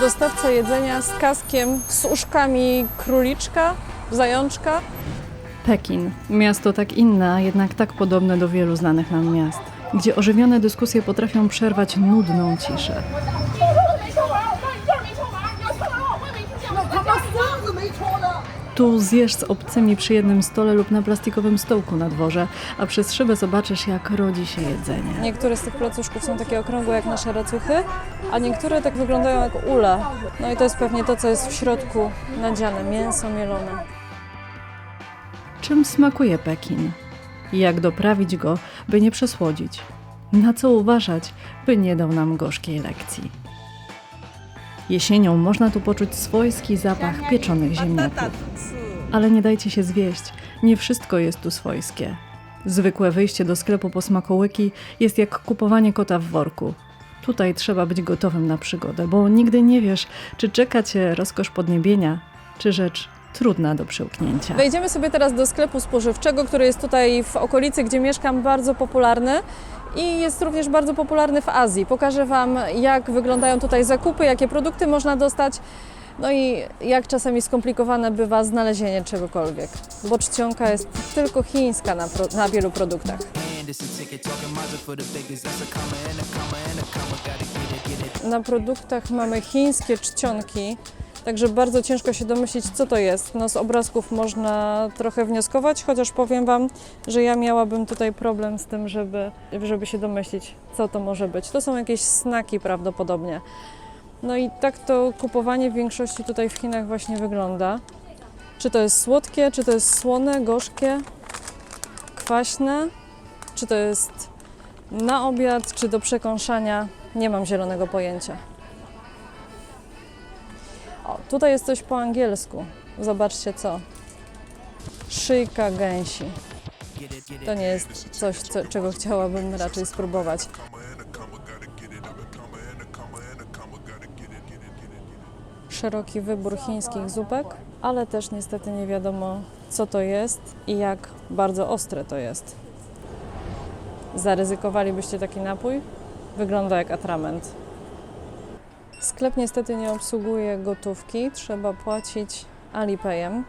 Dostawca jedzenia z kaskiem, z uszkami króliczka, zajączka. Pekin. Miasto tak inne, a jednak tak podobne do wielu znanych nam miast, gdzie ożywione dyskusje potrafią przerwać nudną ciszę. Tu zjesz z obcymi przy jednym stole lub na plastikowym stołku na dworze, a przez szybę zobaczysz, jak rodzi się jedzenie. Niektóre z tych placuszków są takie okrągłe jak nasze racuchy, a niektóre tak wyglądają jak ule. No i to jest pewnie to, co jest w środku nadziane, mięso mielone. Czym smakuje Pekin? Jak doprawić go, by nie przesłodzić? Na co uważać, by nie dał nam gorzkiej lekcji? Jesienią można tu poczuć swojski zapach pieczonych ziemniaków. Ale nie dajcie się zwieść, nie wszystko jest tu swojskie. Zwykłe wyjście do sklepu po smakołyki jest jak kupowanie kota w worku. Tutaj trzeba być gotowym na przygodę, bo nigdy nie wiesz, czy czeka cię rozkosz podniebienia, czy rzecz trudna do przełknięcia. Wejdziemy sobie teraz do sklepu spożywczego, który jest tutaj w okolicy, gdzie mieszkam, bardzo popularny. I jest również bardzo popularny w Azji. Pokażę Wam, jak wyglądają tutaj zakupy, jakie produkty można dostać, no i jak czasami skomplikowane bywa znalezienie czegokolwiek. Bo czcionka jest tylko chińska na, pro, na wielu produktach. Na produktach mamy chińskie czcionki, także bardzo ciężko się domyślić, co to jest. No, z obrazków można trochę wnioskować, chociaż powiem Wam, że ja miałabym tutaj problem z tym, żeby, żeby się domyślić, co to może być. To są jakieś snaki prawdopodobnie. No i tak to kupowanie w większości tutaj w Chinach właśnie wygląda. Czy to jest słodkie, czy to jest słone, gorzkie, kwaśne, czy to jest na obiad, czy do przekąszania, nie mam zielonego pojęcia. Tutaj jest coś po angielsku. Zobaczcie co. Szyjka gęsi. To nie jest coś, co, czego chciałabym raczej spróbować. Szeroki wybór chińskich zupek, ale też niestety nie wiadomo, co to jest i jak bardzo ostre to jest. Zaryzykowalibyście taki napój? Wygląda jak atrament. Sklep niestety nie obsługuje gotówki, trzeba płacić Alipayem.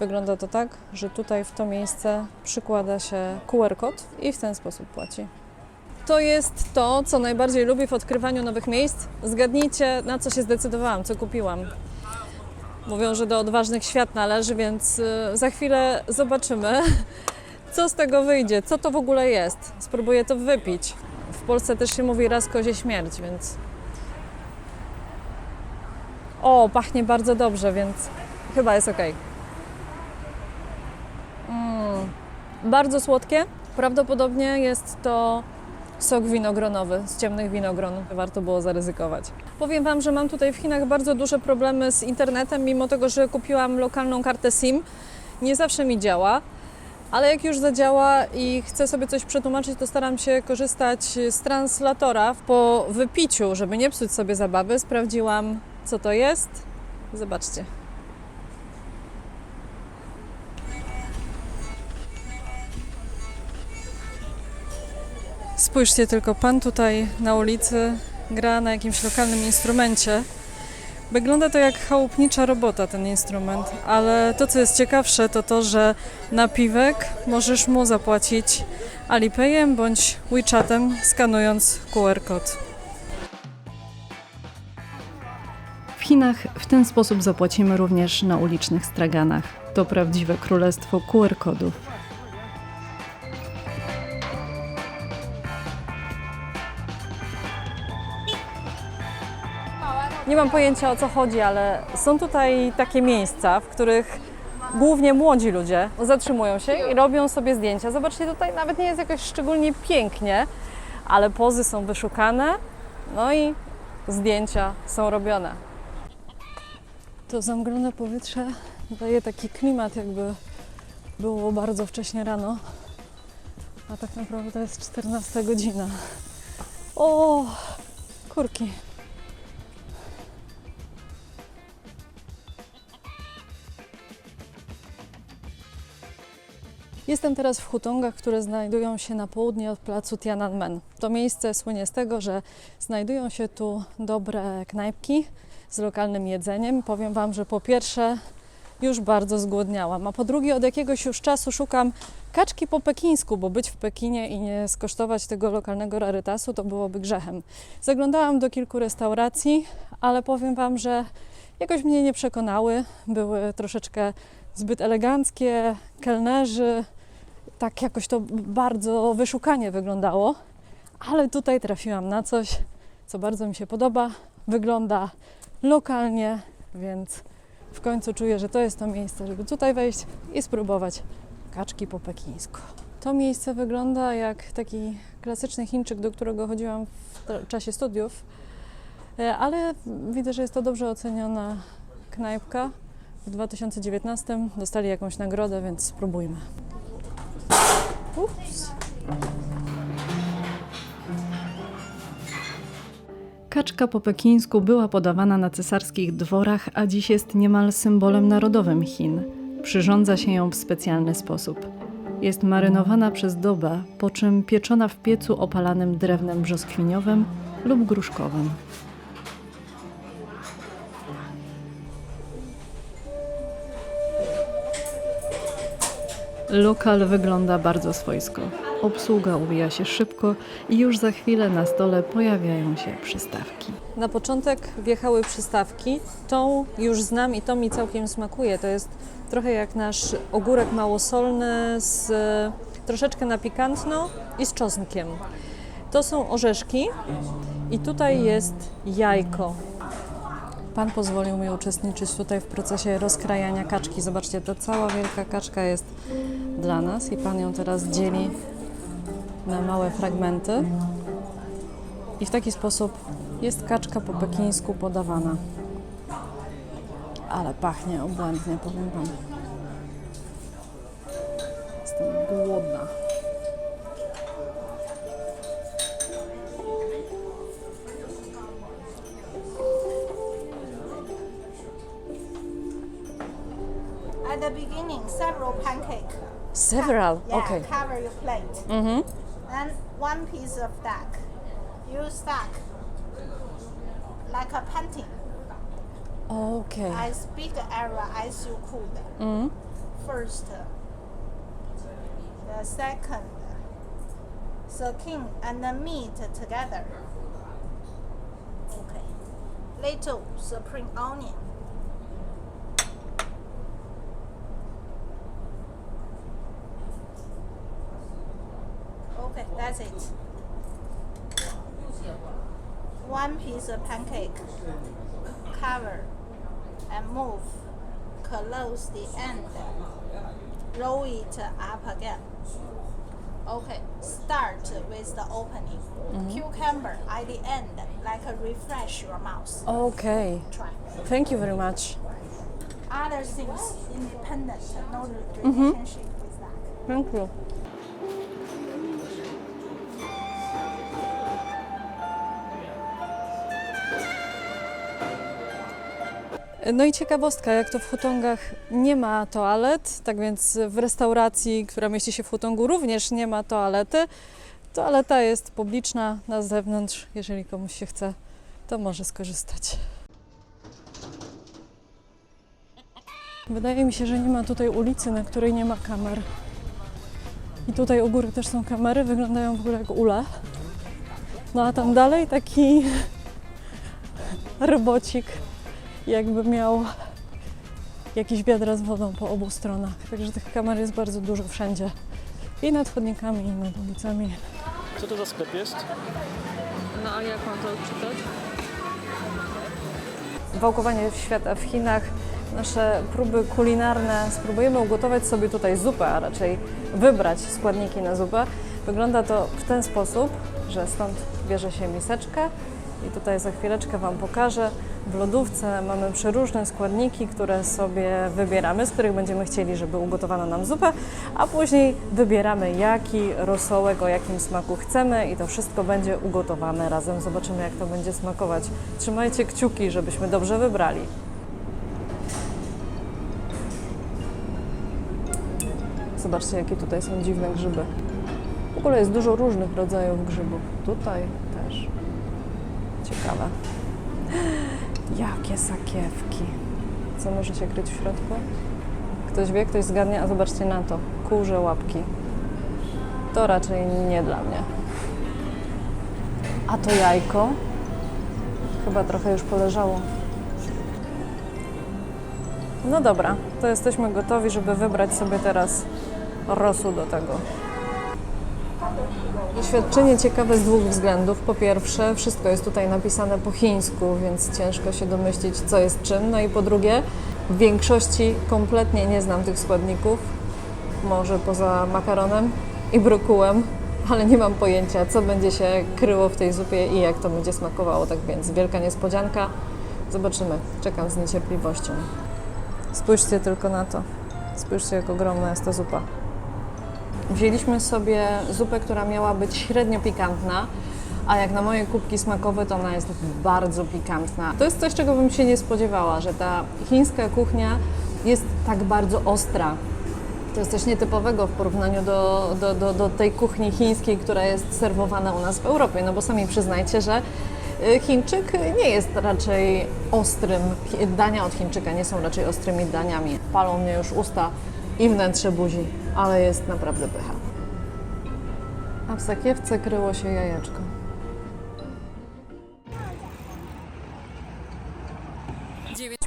Wygląda to tak, że tutaj w to miejsce przykłada się QR kod i w ten sposób płaci. To jest to, co najbardziej lubię w odkrywaniu nowych miejsc. Zgadnijcie, na co się zdecydowałam, co kupiłam. Mówią, że do odważnych świat należy, więc y, za chwilę zobaczymy, co z tego wyjdzie, co to w ogóle jest. Spróbuję to wypić. W Polsce też się mówi raz kozie śmierć, więc o, pachnie bardzo dobrze, więc chyba jest ok. Mm, bardzo słodkie. Prawdopodobnie jest to sok winogronowy z ciemnych winogron. Warto było zaryzykować. Powiem Wam, że mam tutaj w Chinach bardzo duże problemy z internetem, mimo tego, że kupiłam lokalną kartę SIM. Nie zawsze mi działa. Ale jak już zadziała i chcę sobie coś przetłumaczyć, to staram się korzystać z translatora. Po wypiciu, żeby nie psuć sobie zabawy, sprawdziłam, co to jest. Zobaczcie. Spójrzcie tylko, pan tutaj na ulicy gra na jakimś lokalnym instrumencie. Wygląda to jak chałupnicza robota ten instrument, ale to co jest ciekawsze to to, że napiwek możesz mu zapłacić Alipayem bądź WeChatem skanując QR kod. Chinach w ten sposób zapłacimy również na ulicznych straganach. To prawdziwe królestwo QR kodów. Nie mam pojęcia o co chodzi, ale są tutaj takie miejsca, w których głównie młodzi ludzie zatrzymują się i robią sobie zdjęcia. Zobaczcie, tutaj nawet nie jest jakoś szczególnie pięknie, ale pozy są wyszukane, no i zdjęcia są robione. To zamglone powietrze daje taki klimat, jakby było bardzo wcześnie rano, a tak naprawdę to jest 14 godzina. O, kurki. Jestem teraz w Hutongach, które znajdują się na południe od placu Tiananmen. To miejsce słynie z tego, że znajdują się tu dobre knajpki z lokalnym jedzeniem. Powiem Wam, że po pierwsze już bardzo zgłodniałam, a po drugie od jakiegoś już czasu szukam kaczki po pekińsku, bo być w Pekinie i nie skosztować tego lokalnego rarytasu to byłoby grzechem. Zaglądałam do kilku restauracji, ale powiem Wam, że jakoś mnie nie przekonały. Były troszeczkę zbyt eleganckie, kelnerzy, tak jakoś to bardzo wyszukanie wyglądało, ale tutaj trafiłam na coś, co bardzo mi się podoba. Wygląda lokalnie, więc w końcu czuję, że to jest to miejsce, żeby tutaj wejść i spróbować kaczki po pekińsku. To miejsce wygląda jak taki klasyczny Chińczyk, do którego chodziłam w czasie studiów, E, ale widzę, że jest to dobrze oceniona knajpka. W 2019 dostali jakąś nagrodę, więc spróbujmy. Ups. Kaczka po pekińsku była podawana na cesarskich dworach, a dziś jest niemal symbolem narodowym Chin. Przyrządza się ją w specjalny sposób. Jest marynowana przez dobę, po czym pieczona w piecu opalanym drewnem brzoskwiniowym lub gruszkowym. Lokal wygląda bardzo swojsko. Obsługa uwija się szybko i już za chwilę na stole pojawiają się przystawki. Na początek wjechały przystawki. Tą już znam i to mi całkiem smakuje. To jest trochę jak nasz ogórek małosolny z troszeczkę na pikantno i z czosnkiem. To są orzeszki i tutaj jest jajko. Pan pozwolił mi uczestniczyć tutaj w procesie rozkrajania kaczki. Zobaczcie, ta cała wielka kaczka jest dla nas i pan ją teraz dzieli na małe fragmenty. I w taki sposób jest kaczka po pekińsku podawana. Ale pachnie obłędnie, powiem Wam. Jestem głodna. At the beginning, several pancake. Several, Yeah, okay. cover your plate. Mhm. Then one piece of duck. You stack like a painting. Okay. As big area as you could. Mhm. First, the second, the king and the meat together. Okay. Little spring onion. Okay, that's it. One piece of pancake. Cover and move. Close the end. Roll it up again. Okay, start with the opening. Mm-hmm. Cucumber at the end, like a refresh your mouth. Okay. Try. Thank you very much. Other things independent, no mm-hmm. relationship with that. Thank you. No i ciekawostka, jak to w Hutongach nie ma toalet, tak więc w restauracji, która mieści się w Hutongu również nie ma toalety. Toaleta jest publiczna na zewnątrz, jeżeli komuś się chce, to może skorzystać. Wydaje mi się, że nie ma tutaj ulicy, na której nie ma kamer. I tutaj u góry też są kamery, wyglądają w ogóle jak ule. No a tam dalej taki robocik, jakby miał jakieś wiadra z wodą po obu stronach. Także tych kamer jest bardzo dużo wszędzie. I nad chodnikami, i nad ulicami. Co to za sklep jest? No a jak mam to odczytać? Wałkowanie świata w Chinach. Nasze próby kulinarne. Spróbujemy ugotować sobie tutaj zupę, a raczej wybrać składniki na zupę. Wygląda to w ten sposób, że stąd bierze się miseczkę i tutaj za chwileczkę Wam pokażę. W lodówce mamy przeróżne składniki, które sobie wybieramy, z których będziemy chcieli, żeby ugotowano nam zupę, a później wybieramy jaki rosołek, o jakim smaku chcemy i to wszystko będzie ugotowane razem. Zobaczymy, jak to będzie smakować. Trzymajcie kciuki, żebyśmy dobrze wybrali. Zobaczcie, jakie tutaj są dziwne grzyby. W ogóle jest dużo różnych rodzajów grzybów. Tutaj też. Ciekawe. Jakie sakiewki. Co może się kryć w środku? Ktoś wie, ktoś zgadnie, a zobaczcie na to. Kurze łapki. To raczej nie dla mnie. A to jajko? Chyba trochę już poleżało. No dobra, to jesteśmy gotowi, żeby wybrać sobie teraz rosół do tego. Doświadczenie ciekawe z dwóch względów. Po pierwsze, wszystko jest tutaj napisane po chińsku, więc ciężko się domyślić, co jest czym. No i po drugie, w większości kompletnie nie znam tych składników, może poza makaronem i brokułem, ale nie mam pojęcia, co będzie się kryło w tej zupie i jak to będzie smakowało. Tak więc wielka niespodzianka. Zobaczymy. Czekam z niecierpliwością. Spójrzcie tylko na to. Spójrzcie, jak ogromna jest ta zupa. Wzięliśmy sobie zupę, która miała być średnio pikantna, a jak na moje kubki smakowe, to ona jest bardzo pikantna. To jest coś, czego bym się nie spodziewała, że ta chińska kuchnia jest tak bardzo ostra. To jest coś nietypowego w porównaniu do, do, do, do tej kuchni chińskiej, która jest serwowana u nas w Europie. No bo sami przyznajcie, że y, Chińczyk nie jest raczej ostrym. Dania od Chińczyka nie są raczej ostrymi daniami. Palą mnie już usta i wnętrze buzi, ale jest naprawdę pycha. A w sakiewce kryło się jajeczko.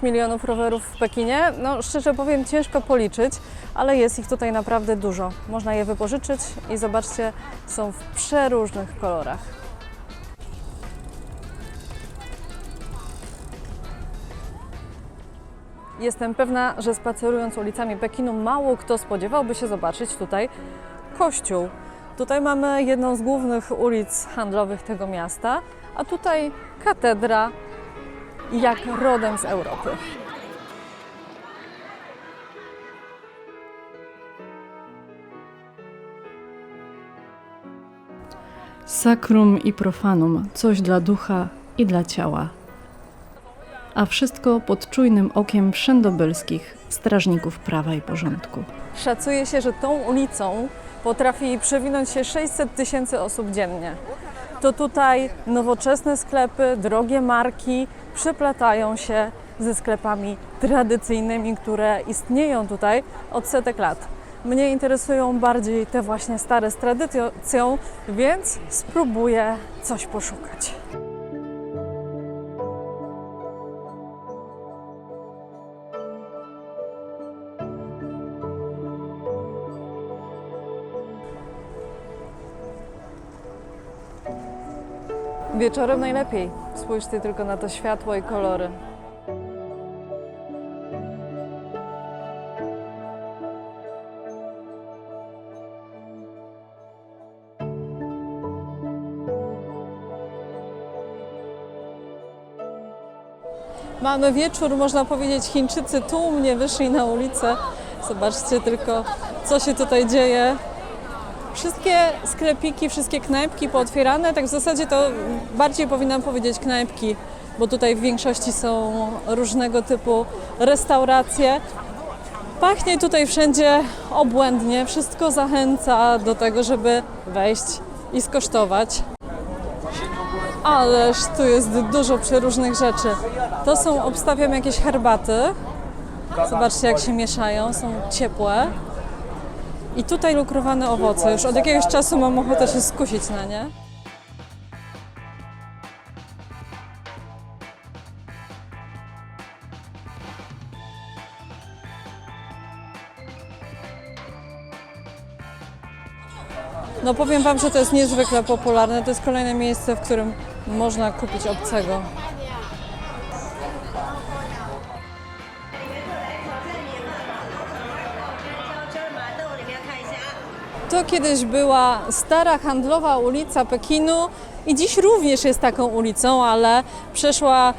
milionów rowerów w Pekinie. No, szczerze powiem, ciężko policzyć, ale jest ich tutaj naprawdę dużo. Można je wypożyczyć i zobaczcie, są w przeróżnych kolorach. Jestem pewna, że spacerując ulicami Pekinu, mało kto spodziewałby się zobaczyć tutaj kościół. Tutaj mamy jedną z głównych ulic handlowych tego miasta, a tutaj katedra jak rodem z Europy. Sakrum i profanum, coś dla ducha i dla ciała. A wszystko pod czujnym okiem wszędobylskich strażników prawa i porządku. Szacuje się, że tą ulicą potrafi przewinąć się 600 tysięcy osób dziennie. To tutaj nowoczesne sklepy, drogie marki przeplatają się ze sklepami tradycyjnymi, które istnieją tutaj od setek lat. Mnie interesują bardziej te właśnie stare z tradycją, więc spróbuję coś poszukać. Wieczorem najlepiej. Spójrzcie tylko na to światło i kolory. Mamy wieczór, można powiedzieć, Chińczycy tłumnie wyszli na ulicę. Zobaczcie tylko, co się tutaj dzieje. Wszystkie sklepiki, wszystkie knajpki pootwierane, tak w zasadzie to bardziej powinnam powiedzieć knajpki, bo tutaj w większości są różnego typu restauracje. Pachnie tutaj wszędzie obłędnie, wszystko zachęca do tego, żeby wejść i skosztować. Ależ tu jest dużo przeróżnych rzeczy. To są, obstawiam, jakieś herbaty. Zobaczcie, jak się mieszają, są ciepłe. I tutaj lukrowane owoce. Już od jakiegoś czasu mam ochotę się skusić na nie. No powiem Wam, że to jest niezwykle popularne. To jest kolejne miejsce, w którym można kupić obcego. To kiedyś była stara handlowa ulica Pekinu i dziś również jest taką ulicą, ale przeszła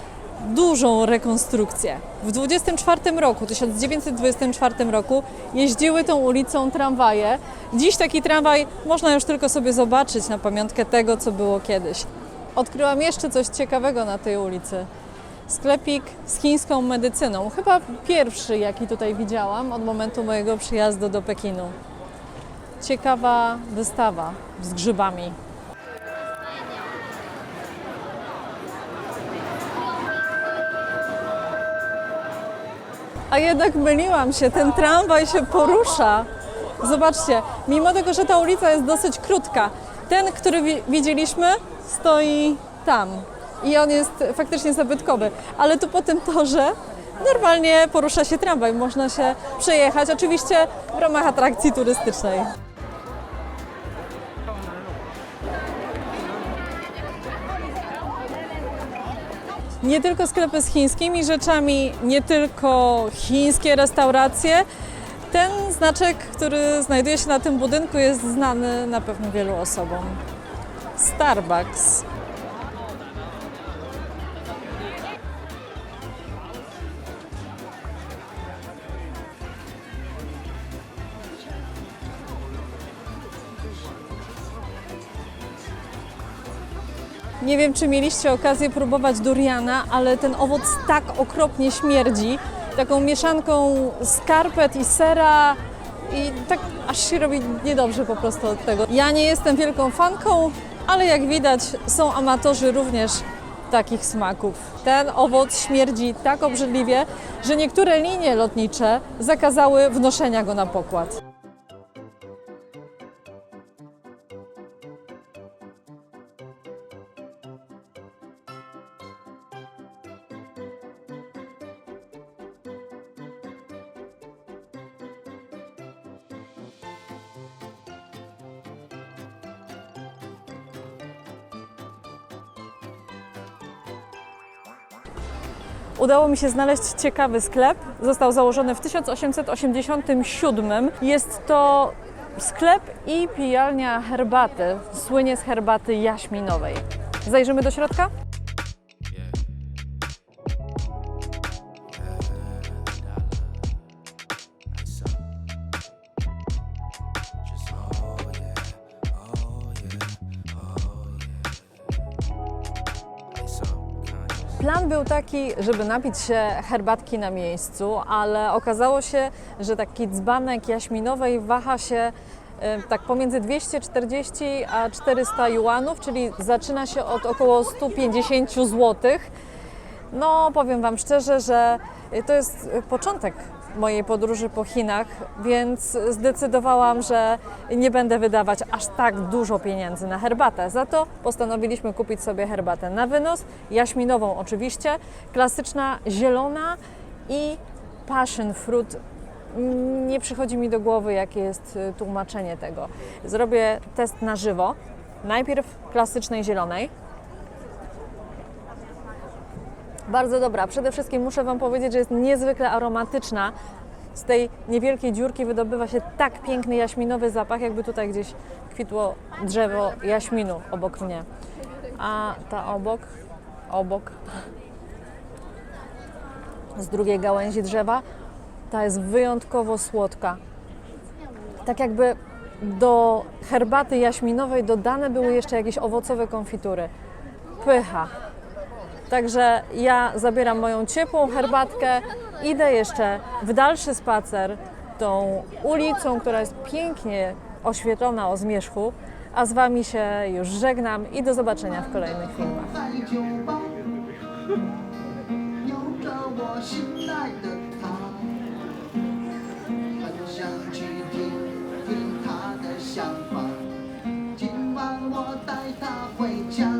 dużą rekonstrukcję. W 24 roku, 1924 roku jeździły tą ulicą tramwaje. Dziś taki tramwaj można już tylko sobie zobaczyć na pamiątkę tego, co było kiedyś. Odkryłam jeszcze coś ciekawego na tej ulicy. Sklepik z chińską medycyną. Chyba pierwszy, jaki tutaj widziałam od momentu mojego przyjazdu do Pekinu. Ciekawa wystawa z grzybami. A jednak myliłam się, ten tramwaj się porusza. Zobaczcie, mimo tego, że ta ulica jest dosyć krótka, ten, który wi- widzieliśmy, stoi tam. I on jest faktycznie zabytkowy. Ale tu po tym torze normalnie porusza się tramwaj, można się przejechać, oczywiście w ramach atrakcji turystycznej. Nie tylko sklepy z chińskimi rzeczami, nie tylko chińskie restauracje. Ten znaczek, który znajduje się na tym budynku, jest znany na pewno wielu osobom. Starbucks. Nie wiem, czy mieliście okazję próbować duriana, ale ten owoc tak okropnie śmierdzi. Taką mieszanką skarpet i sera i tak aż się robi niedobrze po prostu od tego. Ja nie jestem wielką fanką, ale jak widać są amatorzy również takich smaków. Ten owoc śmierdzi tak obrzydliwie, że niektóre linie lotnicze zakazały wnoszenia go na pokład. Udało mi się znaleźć ciekawy sklep. Został założony w 1887. Jest to sklep i pijalnia herbaty. Słynie z herbaty jaśminowej. Zajrzymy do środka? Plan był taki, żeby napić się herbatki na miejscu, ale okazało się, że taki dzbanek jaśminowej waha się e, tak pomiędzy 240 a 400 juanów, czyli zaczyna się od około 150 zł. No, powiem Wam szczerze, że to jest początek mojej podróży po Chinach, więc zdecydowałam, że nie będę wydawać aż tak dużo pieniędzy na herbatę. Za to postanowiliśmy kupić sobie herbatę na wynos, jaśminową oczywiście, klasyczna zielona i passion fruit. Nie przychodzi mi do głowy, jakie jest y, tłumaczenie tego. Zrobię test na żywo. Najpierw klasycznej zielonej, Bardzo dobra. Przede wszystkim muszę Wam powiedzieć, że jest niezwykle aromatyczna. Z tej niewielkiej dziurki wydobywa się tak piękny jaśminowy zapach, jakby tutaj gdzieś kwitło drzewo jaśminu obok mnie. A ta obok, obok, z drugiej gałęzi drzewa, ta jest wyjątkowo słodka. Tak jakby do herbaty jaśminowej dodane były jeszcze jakieś owocowe konfitury. Pycha. Także ja zabieram moją ciepłą herbatkę, idę jeszcze w dalszy spacer tą ulicą, która jest pięknie oświetlona o zmierzchu, a z Wami się już żegnam i do zobaczenia w kolejnych filmach. 想法，今晚我带她回家。